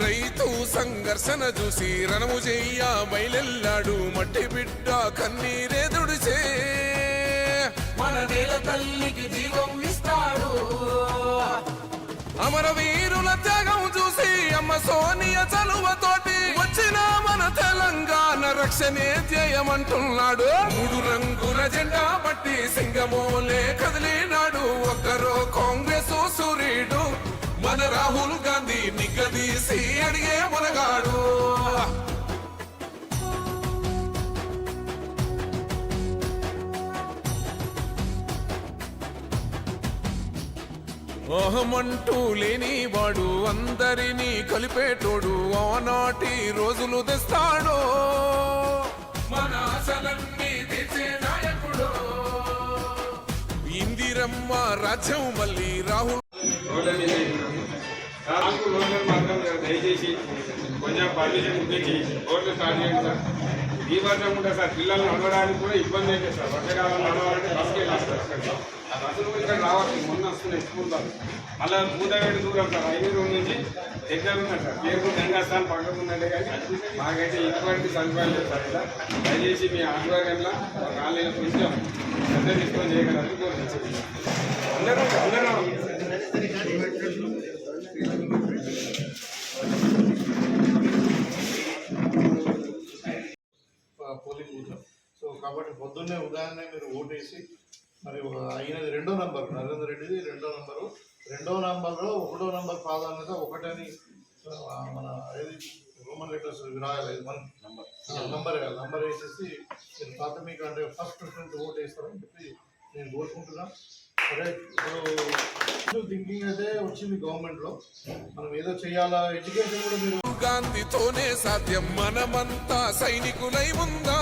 రైతు సంఘర్షణ చూసి రణము చెయ్య బయలెల్లాడు మట్టి బిడ్డ కన్నీరే దుడిచే మన నేల తల్లికి జీవం ఇస్తాడు. అమరవీరుల త్యాగం చూసి అమ్మ సోనియ చలువతోటి మన తెలంగాణ రక్షణే ధ్యేయమంటున్నాడు. మూడు రంగుల జెండా బట్టి సింగమోలే కదిలినాడు. ఒక్కరో కాంగ్రెస్ సూర్యుడు మోహమంటూ లేనివాడు అందరినీ కలిపేటోడు ఆనాటి రోజులు తెస్తాడు? మన ఆశలన్నీ తెచ్చే నాయకుడు? ఇందిరమ్మ రాజ్యం మళ్ళీ రాహుల్. దయచేసి కొంచెం పర్మిషన్ ఇప్పించి రోడ్లు స్టార్ట్ చేయండి సార్. ఈ వర్షం కూడా సార్ పిల్లలు నడవడానికి కూడా ఇబ్బంది అయితే సార్. వర్షకాలం నడవాలంటే బస్కి వెళ్ళాలి సార్ ఆ బస్సులు కూడా ఇక్కడ రావాలి. మొన్న వస్తున్నాయి స్కూల్ బస్సు మళ్ళీ మూడవేడు దూరం సార్. ఐదు రోడ్ నుంచి దగ్గర ఉన్నాయి సార్. పేరు గంగాస్థాన్ పక్కకు ఉందంటే కానీ మాకైతే ఎటువంటి సదుపాయాలు లేదు సార్. ఇలా దయచేసి మీ ఆధ్వర్యంలో కాలేజీలో కొంచెం శ్రద్ధ తీసుకొని చేయగలరు కోరుతున్నాను కాబట్టి పొద్దున్నే ఉదయాన్నే మీరు ఓటేసి మరి ఒక అయినది రెండో నంబర్ నరేందర్ రెడ్డిది రెండో నంబరు. రెండో నంబర్లో ఒకటో నంబర్ ప్రాధాన్యత ఒకటని మన ఏది రోమన్ లెటర్స్ రాయాలి మన నంబర్. నంబర్ వేసేసి మీరు ప్రాథమిక అంటే ఫస్ట్ ప్రిఫరెన్స్ ఓట్ వేస్తారని చెప్పి నేను కోరుకుంటున్నా. సరే ఇప్పుడు థింకింగ్ అయితే వచ్చింది గవర్నమెంట్లో. మనం ఏదో చేయాలా ఎడ్యుకేషన్ కూడా మీరు గాంధీతోనే సాధ్యం మనమంతా సైనికులై ఉందా.